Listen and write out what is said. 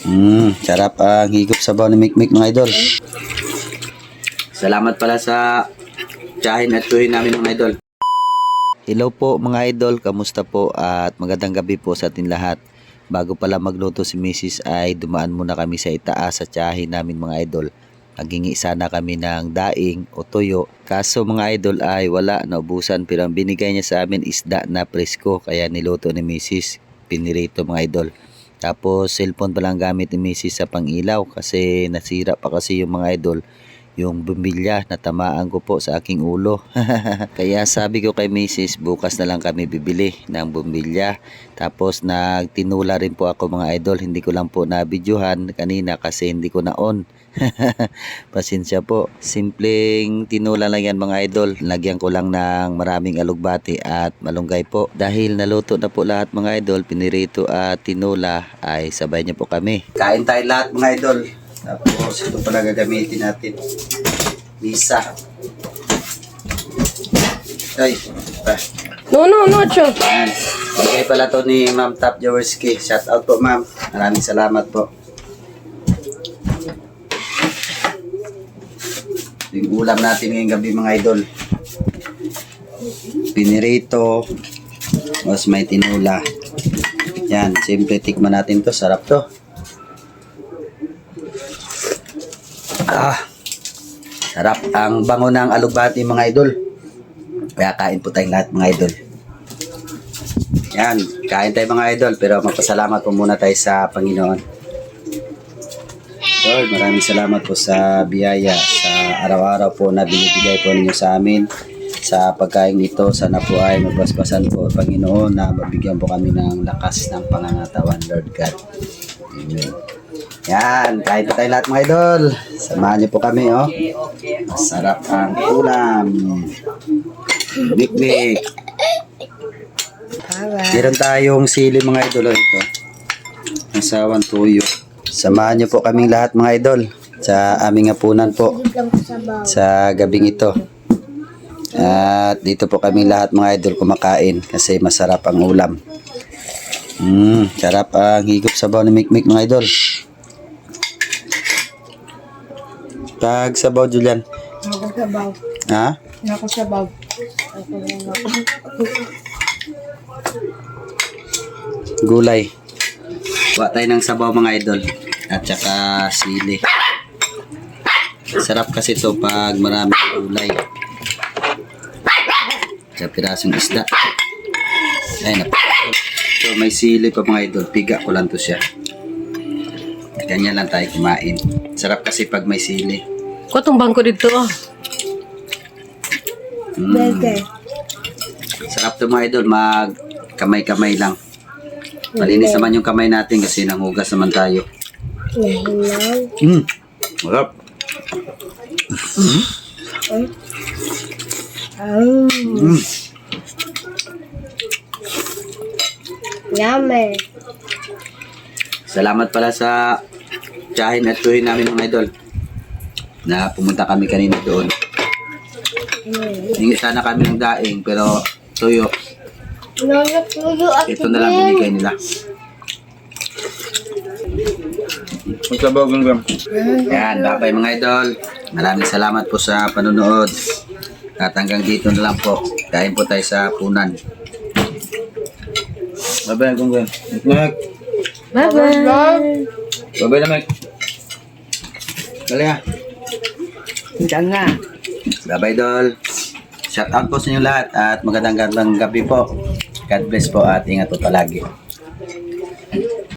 Mm, sarap ang higop sabaw ni Mikmik mga idol. Salamat pala sa tsahin at tuhin namin mga idol. Hello po mga idol, kamusta po at magandang gabi po sa atin lahat. Bago pala magluto si Mrs. ay dumaan muna kami sa itaas sa tsahin namin mga idol. Nagingi sana kami ng daing o tuyo. Kaso mga idol ay wala, naubusan pero ang binigay niya sa amin isda na presko kaya niluto ni Mrs. Pinirito mga idol. Tapos cellphone pa lang gamit ni Mrs. sa pangilaw kasi nasira pa kasi yung mga idol yung bumbilya na tamaan ko po sa aking ulo. Kaya sabi ko kay Mrs. bukas na lang kami bibili ng bumbilya. Tapos nagtinula rin po ako mga idol. Hindi ko lang po nabidyohan kanina kasi hindi ko na on. Pasensya po. Simpleng tinula lang yan mga idol. Lagyan ko lang ng maraming alugbati at malunggay po. Dahil naluto na po lahat mga idol, pinirito at tinula ay sabay niyo po kami. Kain tayo lahat mga idol. Tapos ito pala gagamitin natin. Misa. Ay, pa. No, no, no, Cho. Bigay pala to ni Ma'am Tap Jaworski. Shout out po ma'am. Maraming salamat po. Yung ulam natin ngayong gabi mga idol. Pinirito. Tapos may tinula. Yan. Simple tikman natin to. Sarap to. Ah. Sarap. Ang bango ng alugbati mga idol. Kaya kain po tayong lahat mga idol. Yan, kain tayo mga idol pero magpasalamat po muna tayo sa Panginoon. Lord, maraming salamat po sa biyaya, sa araw-araw po na binibigay po ninyo sa amin. Sa pagkain ito, sana po ay magbasbasan po, Panginoon, na mabigyan po kami ng lakas ng pangangatawan, Lord God. Amen. Yan, kain po tayo lahat mga idol. Samahan niyo po kami, oh. Masarap ang ulam. Big-big. Meron tayong sili mga idol oh, ito. Asawan tuyo. Samahan niyo po kaming lahat mga idol sa aming hapunan po sa gabing ito. At dito po kami lahat mga idol kumakain kasi masarap ang ulam. Mm, sarap ang higop sabaw ni Mikmik mga idol. Pag sabaw Julian. Ako sabaw. Ha? Ako sabaw. Ako Gulay. Kuha tayo ng sabaw mga idol. At saka sili. Sarap kasi to pag maraming gulay. Sa pirasong isda. Ayun na. So may sili pa mga idol. Piga ko lang to siya. Ganyan lang tayo kumain. Sarap kasi pag may sili. Ko tong bangko dito. ah. Mm. Sarap to mga idol. Mag kamay-kamay lang. Malinis naman yung kamay natin kasi nanghugas naman tayo. Mm. Sarap. Mm. Yummy. Salamat pala sa tsahin at tuhin namin mga idol. Na pumunta kami kanina doon. Hingi sana kami ng daing pero tuyo. Ito na lang binigay nila. Magsabaw gang Yan, babay mga idol. Maraming salamat po sa panonood. At hanggang dito na lang po. Kain po tayo sa punan. Babay gang gang. Mek. Bye-bye. Babay na Mek. Dali nga. Diyan nga. Bye-bye, Dol. Shout out po sa inyo lahat at magandang gandang gabi po. God bless po at ingat po palagi.